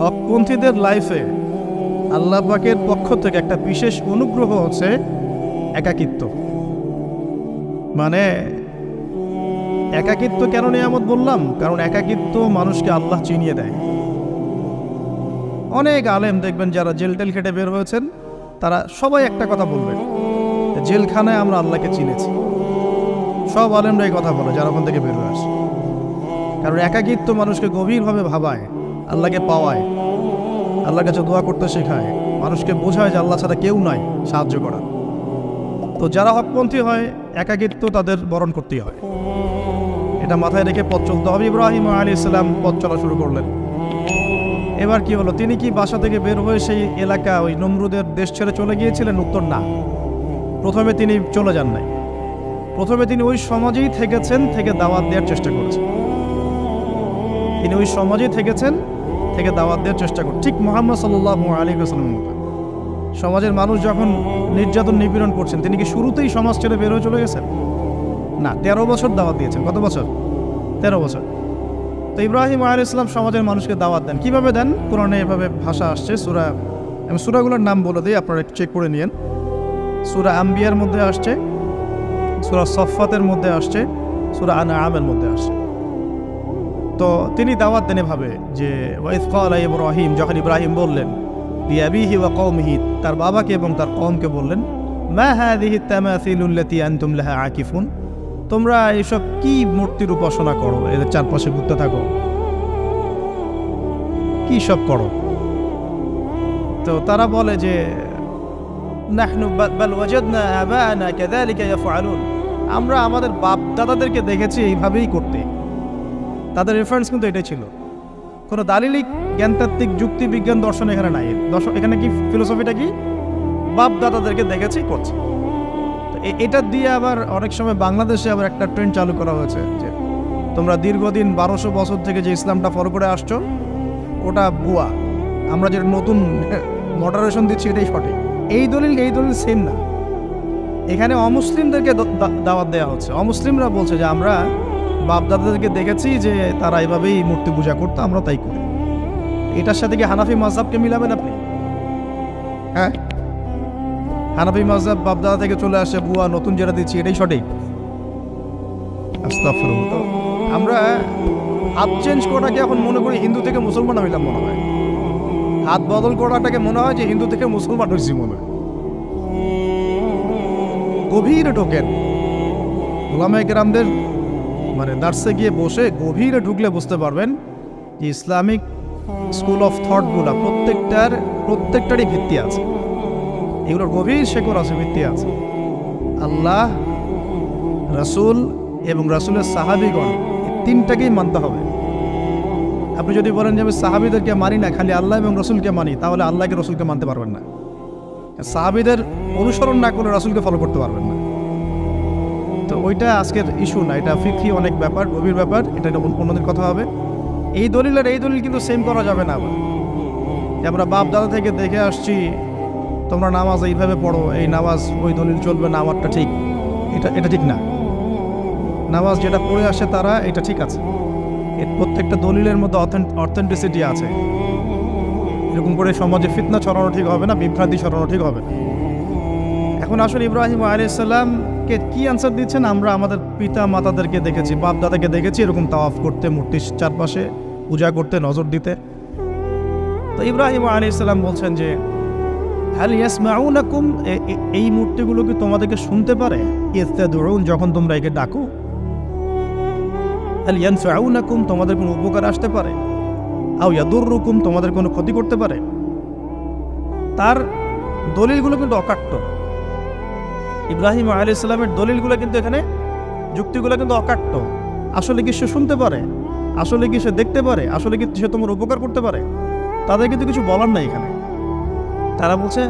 হকপন্থীদের লাইফে আল্লাহ পাকের পক্ষ থেকে একটা বিশেষ অনুগ্রহ হচ্ছে একাকিত্ব। মানে একাকিত্ব কেন নিয়ামত বললাম? কারণ একাকিত্ব মানুষকে আল্লাহ চিনিয়ে দেয়। অনেক আলেম দেখবেন যারা জেল টেল খেটে বের হয়েছেন, তারা সবাই একটা কথা বলবেন, জেলখানায় আমরা আল্লাহকে চিনেছি। সব আলেমরা এই কথা বলে, যারা ওখান থেকে বের হয়ে আসে। কারণ একাকিত্ব মানুষকে গভীরভাবে ভাবায়, আল্লাহকে পাওয়ায়, আল্লাহর কাছে দোয়া করতে শেখায়, মানুষকে বোঝায় যে আল্লাহ ছাড়া কেউ নাই সাহায্য করার তো যারা হকপন্থী হয়, একাকিত্ব তাদের বরণ করতেই হয়। এটা মাথায় রেখে পথ চলতে হবে। ইব্রাহিম আলী ইসলাম পথ চলা শুরু করলেন। এবার কি হলো? তিনি কি বাসা থেকে বের হয়ে সেই এলাকা, ওই নমরুদের দেশ ছেড়ে চলে গিয়েছিলেন? উত্তর, না। প্রথমে তিনি চলে যান নাই। প্রথমে তিনি ওই সমাজেই থেকেছেন, থেকে দাওয়াত দেওয়ার চেষ্টা করেছেন। তিনি ওই সমাজেই থেকেছেন, থেকে দাওয়াত দেওয়ার চেষ্টা করেন। ঠিক মোহাম্মদ সাল্লাহ আলী আসলামের মতো। সমাজের মানুষ যখন নির্যাতন, নিপীড়ন করছেন, তিনি কি শুরুতেই সমাজ ছেড়ে বের হয়ে চলে গেছেন? না, তেরো বছর দাওয়াত দিয়েছেন। কত বছর? তেরো বছর। তো ইব্রাহিম আল ইসলাম সমাজের মানুষকে দাওয়াত দেন। কীভাবে দেন? কোরআনে এভাবে ভাষা আসছে, সুরা আমি সুরাগুলোর নাম বলে দিই, আপনারা চেক করে নিন সুরা আম্বিয়ার মধ্যে আসছে, সুরা সফাতের মধ্যে আসছে, সুরা আনা আমের মধ্যে আসছে। তো তিনি দাওয়াত দেন এভাবে যে ওয়াইফ ইব্রাহিম, যখন ইব্রাহিম বললেন তার বাবাকে এবং তার কমকে বললেন লাহা আকিফুন, তোমরা এসব কি মূর্তির উপাসনা করো? এদের চারপাশে ঘুরতে থাকো। কি সব করো? তো তারা বলে যে আমরা আমাদের বাপ দাদাদেরকে দেখেছি এইভাবেই করতে। তাদের রেফারেন্স কিন্তু এটাই ছিল। কোনো দালিলিক জ্ঞানতাত্ত্বিক যুক্তি বিজ্ঞান দর্শন এখানে নাই। দর্শন এখানে কি ফিলোসফিটা কি? বাপ দাদাদেরকে দেখেছি, করছে। তো এটা দিয়ে আবার অনেক সময় বাংলাদেশে আবার একটা ট্রেন্ড চালু করা হয়েছে যে তোমরা দীর্ঘদিন বারোশো বছর থেকে যে ইসলামটা ফলো করে আসছো, ওটা ভুয়া। আমরা যেটা নতুন মডারেশন দিচ্ছি, এটাই সঠিক। এই দলিল এই দলিল সেম না। এখানে অমুসলিমদেরকে দাওয়াত দেওয়া হচ্ছে। অমুসলিমরা বলছে যে আমরা বাপদাদাদেরকে দেখেছি যে তারা এইভাবেই মূর্তি পূজা করতো আমরা তাই করি। এটার সাথে কি হানাফি মাজহাবকে মিলাবেন আপনি? হ্যাঁ? হানাফি মাজহাব বাপদাদা থেকে চলে আসে, বুয়া, নতুন যেটা দিচ্ছি, এটাই সঠিক। আমরা হাত চেঞ্জ করাটাকে এখন মনে করি হিন্দু থেকে মুসলমান হইলাম মনে হয়। হাত বদল করাটাকে মনে হয় যে হিন্দু থেকে মুসলমান হয়েছি মনে হয়। গভীরে ঢোকেন। গোলামে গ্রামদের মানে দার্সে গিয়ে বসে গভীরে ঢুকলে বুঝতে পারবেন যে ইসলামিক স্কুল অফ থটগুলো প্রত্যেকটার, প্রত্যেকটারই ভিত্তি আছে। এগুলোর গভীর শেকড় আছে, ভিত্তি আছে। আল্লাহ, রাসূল এবং রাসূলের সাহাবিগণ এই তিনটাকেই মানতে হবে। আপনি যদি বলেন যে আমি সাহাবিদেরকে মানি না, খালি আল্লাহ এবং রসুলকে মানি, তাহলে আল্লাহকে রসুলকে মানতে পারবেন না। সাহাবিদের অনুসরণ না করে রাসূলকে ফলো করতে পারবেন না। তো ওইটা আজকের ইস্যু না, এটা ফিক্রি অনেক ব্যাপার, গভীর ব্যাপার, এটা অন্যদের কথা হবে। এই দলিল আর এই দলিল কিন্তু সেম করা যাবে না আমরা বাপ দাদা থেকে দেখে আসছি, তোমরা নামাজ এইভাবে পড়ো, এই নামাজ, ওই দলিল চলবে না, আমারটা ঠিক। এটা এটা ঠিক না। নামাজ যেটা পড়ে আসে তারা, এটা ঠিক আছে। এর প্রত্যেকটা দলিলের মধ্যে অথেন্টিসিটি আছে। এরকম করে সমাজে ফিতনা ছড়ানো ঠিক হবে না, বিভ্রান্তি ছড়ানো ঠিক হবে এখন আসলে ইব্রাহিম আলাইসাল্লামকে কি আনসার দিচ্ছেন? আমরা আমাদের পিতা মাতাদেরকে দেখেছি বাপ দাদাকে দেখেছি, এরকম তাওয়াফ করতে, মূর্তির চারপাশে পূজা করতে, নজর দিতে। তো ইব্রাহিম আলাইসাল্লাম বলছেন যে এই মূর্তিগুলো কি তোমাদেরকে শুনতে পারে? যখন তোমরা একে ডাকো। হ্যাল তোমাদের কোনো উপকার আসতে পারে। আও ইয়াদুররুকুম তোমাদের কোনো ক্ষতি করতে পারে। তার দলিলগুলো কিন্তু অকাট্য। ইব্রাহিম আলী ইসলামের দলিলগুলো কিন্তু এখানে, যুক্তিগুলো কিন্তু অকাট্য। আসলে কি সে শুনতে পারে? আসলে কি সে দেখতে পারে? আসলে কি সে তোমার উপকার করতে পারে? তাদের কিন্তু কিছু বলার নাই এখানে। তারা বলছে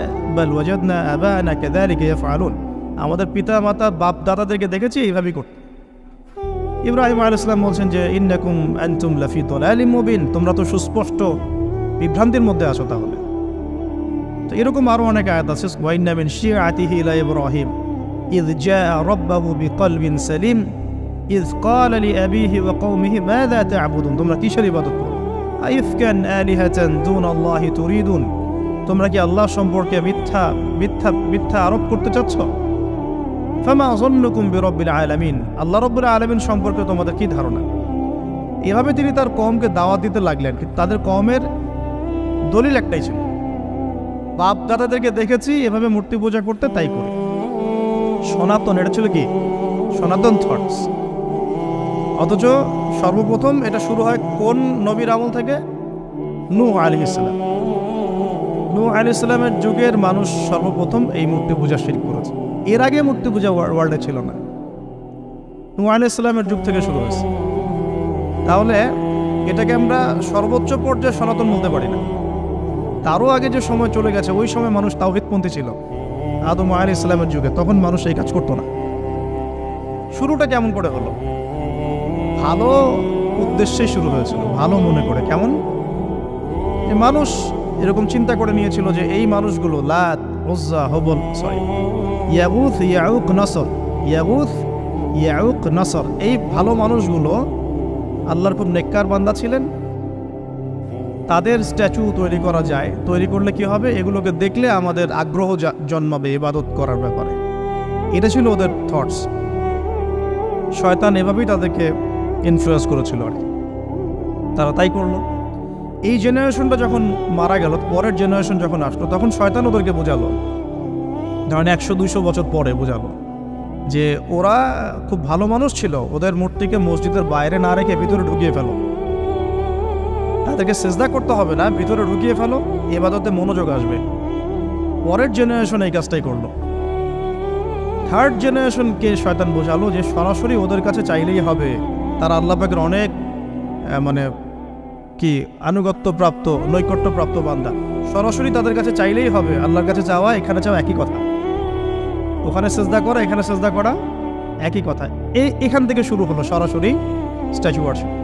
ইয়াফআলুন। আমাদের পিতা মাতা বাপ দাদাদেরকে দেখেছি এইভাবেই করতে। ইব্রাহিম আলাইহিস সালাম বলছেন যে, ইন্নাকুম আনতুম লাফি দালালিম মুবিন। তোমরা তো সুস্পষ্ট বিভ্রান্তির মধ্যে আছো তাহলে। তো এরকম আরও অনেক আয়াত আছে ওয়াইন্না মিন শিআতিহি ইলা ইব্রাহিম। إذ جاء ربه بقلب سليم إذ قال لأبيه وقومه ماذا تعبدون তোমরা কিসের ইবাদত করো আইফকান আলিহাতান দুন আল্লাহি তুরিদুন তোমরা কি আল্লাহ সম্পর্কে মিথ্যা মিথ্যা মিথ্যা আরোপ করতে চাচ্ছ ফামা জন্নুকুম বিরব্বিল আলামিন আল্লাহ রব্বুল আলামিন সম্পর্কে তোমাদের কি ধারণা এভাবে তিনি তার কমকে দাওয়াত দিতে লাগলেন কিন্তু তাদের কমের দলিল একটাই ছিল বাপ দাদাদেরকে দেখেছি এভাবে মূর্তি পূজা করতে তাই করি সনাতন, এটা ছিল কি? সনাতন থটস অথচ সর্বপ্রথম এটা শুরু হয় কোন নবীর আমল থেকে? নু আলী ইসলাম নূ আলী ইসলামের যুগের মানুষ সর্বপ্রথম এই মূর্তি পূজা শিল্প করেছে। এর আগে মূর্তি পূজা ওয়ার্ল্ডে ছিল না। নু আলী ইসলামের যুগ থেকে শুরু হয়েছে। তাহলে এটাকে আমরা সর্বোচ্চ পর্যায়ে সনাতন বলতে পারি না। তারও আগে যে সময় চলে গেছে, ওই সময় মানুষ তাওহিদপন্থী ছিল। আদম আলী ইসলামের যুগে, তখন মানুষ এই কাজ করতো না। শুরুটা কেমন করে হলো? ভালো উদ্দেশ্যে শুরু হয়েছিল, ভালো মনে করে। কেমন? যে মানুষ এরকম চিন্তা করে নিয়েছিল যে এই মানুষগুলো, Lat Uzza Hubal, sorry Yaghuth Yauq, Nasr Yaghuth Yauq, Nasr, এই ভালো মানুষগুলো আল্লাহর খুব নেককার বান্দা ছিলেন। তাদের স্ট্যাচু তৈরি করা যায়। তৈরি করলে কি হবে? এগুলোকে দেখলে আমাদের আগ্রহ জন্মাবে ইবাদত করার ব্যাপারে। এটা ছিল ওদের থটস শয়তান এভাবেই তাদেরকে ইনফ্লুয়েন্স করেছিল আর। তারা তাই করল। এই জেনারেশনটা যখন মারা গেল, পরের জেনারেশন যখন আসলো, তখন শয়তান ওদেরকে বোঝালো। ধরেন একশো, দুইশো বছর পরে বোঝালো যে ওরা খুব ভালো মানুষ ছিল। ওদের মূর্তিকে মসজিদের বাইরে না রেখে ভিতরে ঢুকিয়ে ফেলো। তাদেরকে সেজদা করতে হবে না, ভিতরে ঢুকিয়ে ফেলো, এবাদতে মনোযোগ আসবে। পরের জেনারেশন এই কাজটাই করল। থার্ড জেনারেশনকে শয়তান বোঝালো যে সরাসরি ওদের কাছে চাইলেই হবে। তারা আল্লাহ পাকের অনেক মানে কি আনুগত্য প্রাপ্ত নৈকট্য প্রাপ্ত বান্দা। সরাসরি তাদের কাছে চাইলেই হবে। আল্লাহর কাছে চাওয়া, এখানে চাওয়া একই কথা। ওখানে সেজদা করা, এখানে সেজদা করা একই কথা। এই এখান থেকে শুরু হলো সরাসরি স্ট্যাচু ওয়ার্শিপ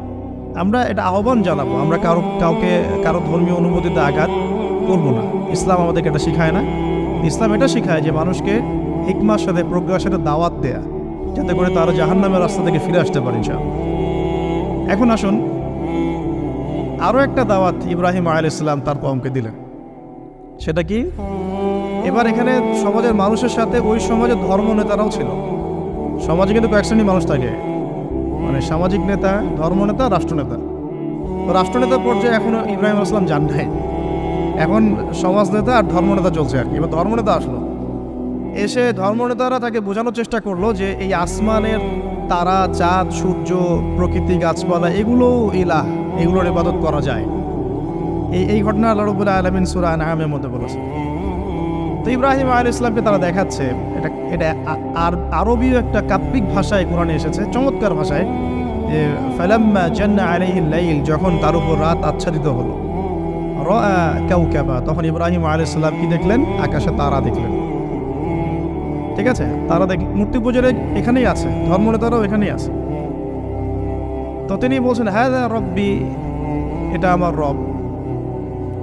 আমরা এটা আহ্বান জানাব। আমরা কারও কাউকে কারও ধর্মীয় অনুভূতিতে আঘাত করব না। ইসলাম আমাদেরকে এটা শেখায় না। ইসলাম এটা শেখায় যে মানুষকে হিকমার সাথে, প্রজ্ঞার সাথে দাওয়াত দেয়া, যাতে করে তারা জাহান্নামের রাস্তা থেকে ফিরে আসতে পারে ইনশাআল্লাহ। এখন আসুন আরও একটা দাওয়াত ইব্রাহিম আল ইসলাম তার কমকে দিলেন। সেটা কি? এবার এখানে সমাজের মানুষের সাথে ওই সমাজের ধর্ম নেতারাও ছিল। সমাজে কিন্তু কয়েক শ্রেণির মানুষ থাকে। মানে সামাজিক নেতা, ধর্মনেতা, রাষ্ট্রনেতা। তো রাষ্ট্রনেতার পর্যায়ে এখনও ইব্রাহিম আসলাম যান নাই। এখন সমাজ নেতা আর ধর্মনেতা চলছে আর কি। এবার ধর্মনেতা আসলো। এসে ধর্মনেতারা তাকে বোঝানোর চেষ্টা করল যে এই আসমানের তারা, চাঁদ, সূর্য, প্রকৃতি, গাছপালা এগুলো ইলাহ, এগুলোর ইবাদত করা যায়। এই এই ঘটনা আল্লাহ রবুল্লাহ আলমিন সুরা নাহামের মধ্যে বলেছে তো ইব্রাহিম আল ইসলামকে তারা দেখাচ্ছে। এটা এটা আর, আরবীয় একটা কাব্যিক ভাষায় কোরআনে এসেছে, চমৎকার ভাষায়, যে ফালাম্মা জান্না আলাইহিল যখন তার উপর রাত আচ্ছাদিত হলো। রাআ কাউকাবা তখন ইব্রাহিম আল ইসলাম কি দেখলেন? আকাশে তারা দেখলেন। ঠিক আছে? তারা দেখ, মূর্তি পুজোর এখানেই আছে ধর্মনেতারাও এখানেই আছে। তো তিনি বলছেন হ্যাঁ রব্বি, এটা আমার রব।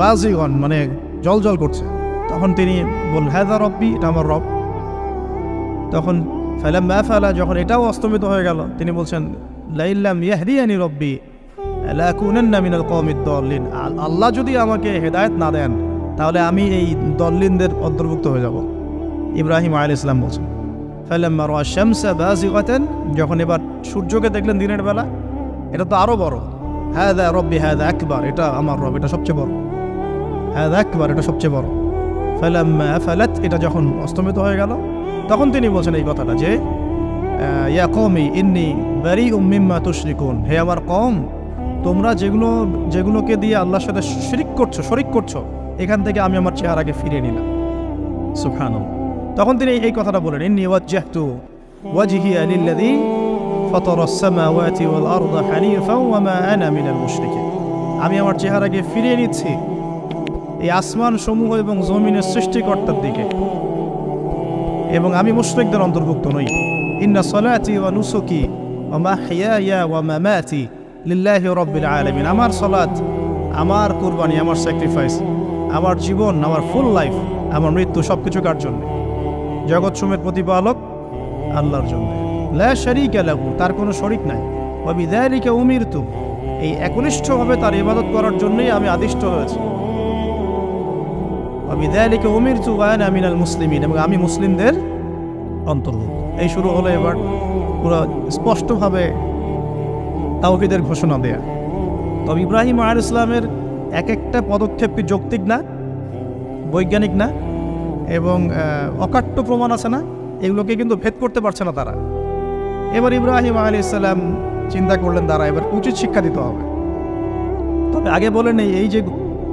বাজিগন মানে জল জল করছে। তখন তিনি বল হ্যাঁ রব্বি, এটা আমার রব। তখন ফেলাম ম্যা ফেলা যখন এটাও অস্তমিত হয়ে গেল, তিনি বলছেন লাইল্লাম ইয়াহদিয়ানি রব্বি আল্লাহ যদি আমাকে হেদায়েত না দেন, তাহলে আমি এই দল্লিনদের অন্তর্ভুক্ত হয়ে যাব। ইব্রাহিম আল ইসলাম বলছেন, ফালাম্মা রাআ শামসা বাজিগাতান, যখন এবার সূর্যকে দেখলেন দিনের বেলা, এটা তো আরও বড়। হ্যাঁ দা রব্বি হ্যাঁ দা একবার এটা আমার রব, এটা সবচেয়ে বড়। হ্যাঁ একবার এটা সবচেয়ে বড়। ফালাম্মা ফালাত এটা যখন অস্তমিত হয়ে গেল, তখন তিনি বলছেন এই কথাটা যে ইয়া কওমি ইন্নি বারি উম্মিম্মা তুশরিকুন। হে আমার কম তোমরা যেগুলো, যেগুলোকে দিয়ে আল্লাহর সাথে শিরিক করছ, শরিক করছ, এখান থেকে আমি আমার চেহারাকে ফিরে নিলাম। সুবহানাল্লাহ। তখন তিনি এই কথাটা বলেন, ইন্নি ওয়াজ্জাহতু ওয়াজহিয়া লিল্লাযী ফাতারা আস-সামাওয়াতি ওয়াল আরদা হানিফা ওয়া মা আনা মিনাল মুশরিকিন। আমি আমার চেহারাকে ফিরিয়ে নিচ্ছি এই আসমান সমূহ এবং জমিনের সৃষ্টিকর্তার দিকে। এবং আমি মুশরিকদের অন্তর্ভুক্ত নই। ইন্না সলাতি ওয়া নুসুকি ওয়া মাহইয়ায়া ওয়া মামাতি লিল্লাহি রাব্বিল আলামিন। আমার সলাত আমার কুরবানি, আমার স্যাক্রিফাইস আমার জীবন, আমার ফুল লাইফ আমার মৃত্যু সব কিছু কার জন্য? জগৎ সুমের প্রতিপালক আল্লাহর জন্য। লা শারীকা লাহু, তার কোনো শরিক নাই। ওয়া বিযালিকা উমিরতু, এই একনিষ্ঠভাবে তার ইবাদত করার জন্যই আমি আদিষ্ট হয়েছি। অবিদালিকে উমির চুগায়ন আমিনাল মুসলিমিন এবং আমি মুসলিমদের অন্তর্ভুক্ত। এই শুরু হলো এবার পুরো স্পষ্টভাবে তাওহিদের ঘোষণা দেয়া। তবে ইব্রাহিম আল ইসলামের এক একটা পদক্ষেপ কি যৌক্তিক না? বৈজ্ঞানিক না? এবং অকাট্য প্রমাণ আছে না? এগুলোকে কিন্তু ভেদ করতে পারছে না তারা। এবার ইব্রাহিম আলী ইসলাম চিন্তা করলেন তারা এবার উচিত শিক্ষা দিতে হবে। তবে আগে বলে নেই, এই যে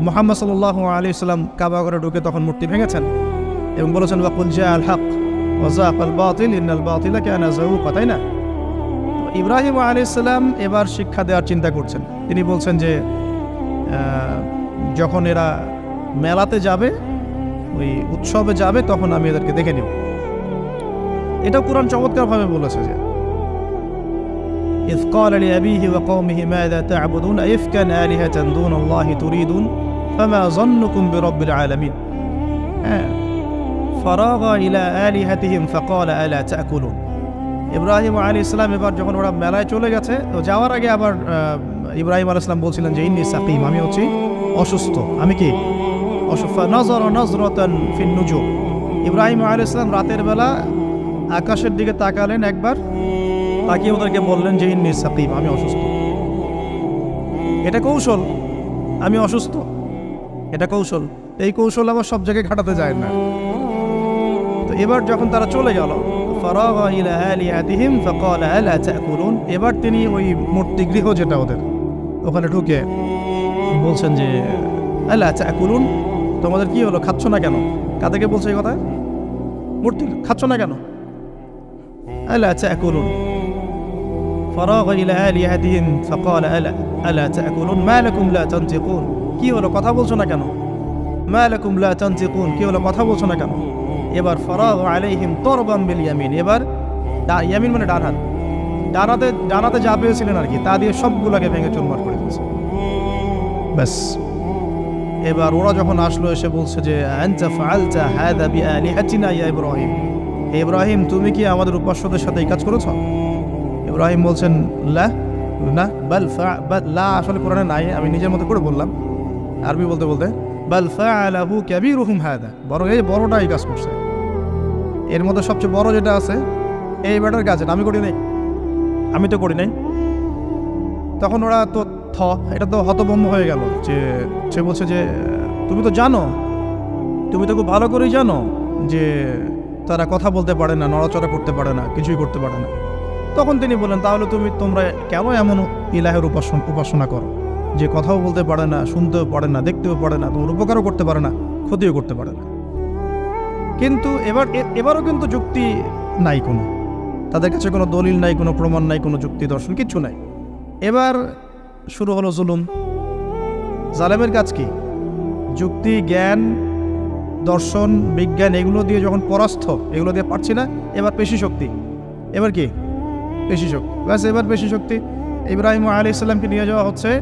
মোহাম্মদ সাল্লাহ আলী ইসলাম কাবা ঘরে ঢুকে তখন মূর্তি ভেঙেছেন এবং বলেছেন ওয়াকুল জা আল হক ওজাক আল বাতিল ইন্নাল বাতিলা কেন তাই না তো ইব্রাহিম আলী ইসলাম এবার শিক্ষা দেওয়ার চিন্তা করছেন তিনি বলছেন যে আহ, যখন এরা মেলাতে যাবে ওই উৎসবে যাবে তখন আমি এদেরকে দেখে নেব এটা কোরআন চমৎকারভাবে বলেছে যে إذ قال لأبيه وقومه ماذا تعبدون أئفكا آلهة دون الله تريدون ফামা জন্নুকুম বিরব্বিল আলামিন হ্যাঁ ফারাগা ইলা আলিহাতিহিম ফাকালা আলা ইব্রাহিম আলী ইসলাম এবার যখন ওরা মেলায় চলে গেছে, তো যাওয়ার আগে আবার ইব্রাহিম আল ইসলাম বলছিলেন যে, ইন্নি সাকিম, আমি হচ্ছি অসুস্থ। আমি কি? অসুস্থ নজর নজরতন ফিনুজু ইব্রাহিম আল ইসলাম রাতের বেলা আকাশের দিকে তাকালেন একবার। তাকিয়ে ওদেরকে বললেন যে, ইন্নি সাকিম, আমি অসুস্থ। এটা কৌশল। আমি অসুস্থ। এটা কৌশল এই কৌশল আবার সব জায়গায় খাটাতে যায় না তো এবার যখন তারা চলে গেল ফারাগ ইলা আলিহাতিহিম ফাকাল আলা তাকুলুন এবার তিনি ওই মূর্তি গৃহ যেটা ওদের ওখানে ঢুকে বলছেন যে আলা তাকুলুন তোমাদের কি হলো খাচ্ছ না কেন কাদেরকে বলছে এই কথা মূর্তি খাচ্ছ না কেন আলা তাকুলুন فراغ إلى آلهتهم فقال ألا ألا تأكلون ما لكم لا تنطقون কি হলো? কথা বলছো না কেন? মা লাকুম লা তানতিকুন। কি হলো? কথা বলছো না কেন? এবার ফরাগ আলাইহিম তরবাম বিল ইয়ামিন। এবার ইয়ামিন মানে ডান হাত ডান হাতে ডান হাতে যা পেয়েছিলেন আর কি, তা দিয়ে সবগুলোকে ভেঙে চুরমার করে দিয়েছে। ব্যাস। এবার ওরা যখন আসলো, এসে বলছে যে, আনতা ফাআলতা হাদা বিআলিহাতিনা ইয়া ইব্রাহিম। ইব্রাহিম, তুমি কি আমাদের উপাস্যদের সাথে এই কাজ করেছ? ইব্রাহিম বলছেন, লা, না, বাল ফা- লা আসলে কোরআনে নাই, আমি নিজের মতো করে বললাম। আরবি বলতে বলতে? বাল ফাআলাহু কাবীরুহুম হাদা। বড় এই বড়টা এই কাজ করছে। এর মধ্যে সবচেয়ে বড় যেটা আছে এই ব্যাটার কাজ আমি করি নাই। আমি তো করি নাই। তখন ওরা তো থ এটা তো হতভম্ব হয়ে গেল যে সে বলছে যে তুমি তো জানো তুমি তো খুব ভালো করেই জানো যে তারা কথা বলতে পারে না নড়াচড়া করতে পারে না কিছুই করতে পারে না। তখন তিনি বললেন তাহলে তুমি তোমরা কেন এমন ইলাহের উপাসনা উপাসনা করো? যে কথাও বলতে পারে না, শুনতেও পারে না, দেখতেও পারে না, তোমার উপকারও করতে পারে না, ক্ষতিও করতে পারে না। কিন্তু এবার এবারও কিন্তু যুক্তি নাই কোনো। তাদের কাছে কোনো দলিল নাই, কোনো প্রমাণ নাই, কোনো যুক্তি দর্শন কিচ্ছু নাই। এবার শুরু হলো জুলুম। জালেমের কাজ কি? যুক্তি, জ্ঞান, দর্শন, বিজ্ঞান, এগুলো দিয়ে যখন পরাস্ত, এগুলো দিয়ে পারছি না, এবার পেশি শক্তি। এবার কি? পেশি শক্তি। ব্যাস, এবার পেশি শক্তি। ইব্রাহিম আলী ইসলামকে নিয়ে যাওয়া হচ্ছে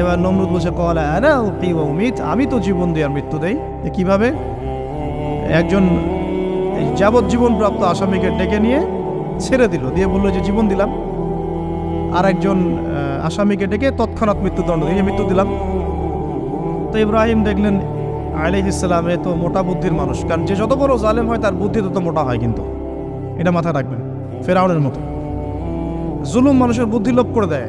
এবার নমরুদ বসে কলা আনা উমিত আমি তো জীবন দিই আর মৃত্যু দেই। কীভাবে? একজন যাবজ্জীবন প্রাপ্ত আসামিকে ডেকে নিয়ে ছেড়ে দিল, দিয়ে বলল যে, জীবন দিলাম। আর একজন আসামিকে ডেকে তৎক্ষণাৎ মৃত্যুদণ্ড দিয়ে মৃত্যু দিলাম। তো ইব্রাহিম দেখলেন আলি ইসলাম এ তো মোটা বুদ্ধির মানুষ। কারণ যে যত বড় জালেম হয়, তার বুদ্ধি তত মোটা হয় কিন্তু। এটা মাথায় রাখবেন, ফেরাউনের মতো। জুলুম মানুষের বুদ্ধি লোপ করে দেয়।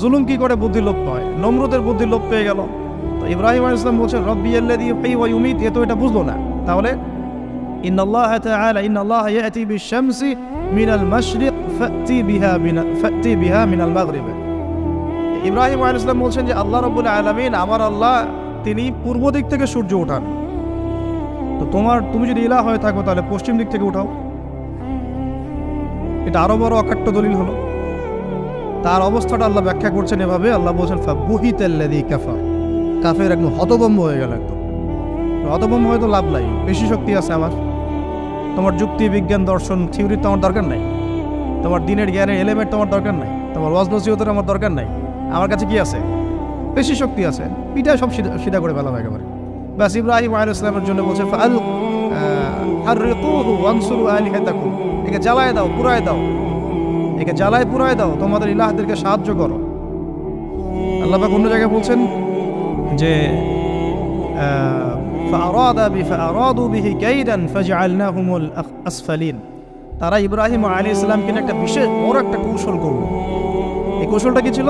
জুলুম কি করে বুদ্ধি লোপ পায় নমরুদের বুদ্ধি লোপ পেয়ে গেল। তো ইব্রাহিম আলাইহিস সালাম বলছেন, রব্বি আল্লাযী ইউহয়ী ওয়া ইউমীত। এ তো এটা বুঝলো না। তাহলে ইন আল্লাহ তাআলা ইন আল্লাহ ইয়াতি বিশ-শামসি মিনাল মাশরিক ফাতি বিহা মিনা বিহা মিনাল মাগরিব। ইব্রাহিম আলাইহিস সালাম বলছেন যে, আল্লাহ রাব্বুল আলামিন, আমার আল্লাহ, তিনি পূর্ব দিক থেকে সূর্য ওঠান। তো তোমার, তুমি যদি ইলা হয়ে থাকো, তাহলে পশ্চিম দিক থেকে উঠাও। এটা আরও বড় অকাট্য দলিল হলো। তার অবস্থাটা আল্লাহ ব্যাখ্যা করছেন এভাবে, আল্লাহ বলছেন বুহিতাল্লাদি কাফা কাফের একদম হতভম্ব হয়ে গেল একদম। তো হতভম্ব হয়তো লাভ নাই, বেশি শক্তি আছে আমার। তোমার যুক্তি, বিজ্ঞান, দর্শন, থিওরি তো আমার দরকার নাই। তোমার দিনের জ্ঞানের এলিমেন্ট তোমার দরকার নাই। তোমার ওয়াজ নসিহতের আমার দরকার নাই। আমার কাছে কি আছে? বেশি শক্তি আছে। পিঠা সব সিধা সিধা করে ফেলা হয় একেবারে। ব্যাস, ইব্রাহিম আল ইসলামের জন্য বলছে, ফাল ওয়ানসুরু আলিহাতাকুম। একে জ্বালায় দাও পুরায় দাও। একে জ্বালায় পুরায় দাও, তোমাদের ইলাহদেরকে সাহায্য করো। আল্লাহবাক অন্য জায়গায় বলছেন যে তারা ইব্রাহিম আলী ইসলামকে একটা বিশেষ বড় একটা কৌশল করল। এই কৌশলটা কি ছিল?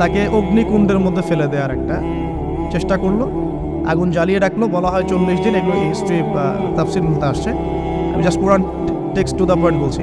তাকে অগ্নিকুণ্ডের মধ্যে ফেলে দেওয়ার একটা চেষ্টা করল। আগুন জ্বালিয়ে রাখল বলা হয় চল্লিশ দিন। এগুলো হিস্ট্রি তাফসিল মধ্যে আসছে। আমি জাস্ট পুরান টেক্সট টু দ্য পয়েন্ট বলছি।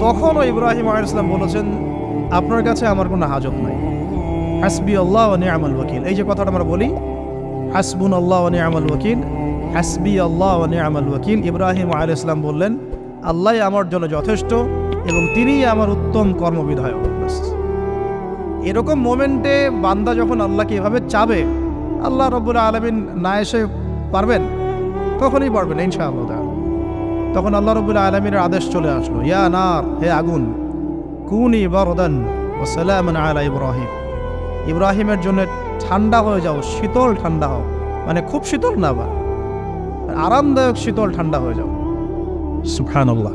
তখনও ইব্রাহিম আলী ইসলাম বলেছেন, আপনার কাছে আমার কোনো হাজত নাই। হাসবি আল্লাহ ও নিয়ামল ওয়াকিল। এই যে কথাটা আমরা বলি, হাসবুন আল্লাহ ও নিয়ামল ওয়াকিল। হাসবি আল্লাহ ও নিয়ামল ওয়াকিল। ইব্রাহিম আলী ইসলাম বললেন, আল্লাহ আমার জন্য যথেষ্ট এবং তিনিই আমার উত্তম কর্মবিধায়ক। এরকম মোমেন্টে বান্দা যখন আল্লাহকে এভাবে চাবে, আল্লাহ রব্বুল আলমিন না এসে পারবেন? তখনই পারবেন ইনশাআল্লাহ। তখন আল্লাহ রবুল্লা আলমিনের আদেশ চলে আসলো, ইয়া নার, হে আগুন, কুনি ও সালাম আলা ইব্রাহিম। ইব্রাহিমের জন্য ঠান্ডা হয়ে যাও, শীতল ঠান্ডা হও। মানে খুব শীতল না বা আরামদায়ক শীতল ঠান্ডা হয়ে যাও। সুফান আল্লাহ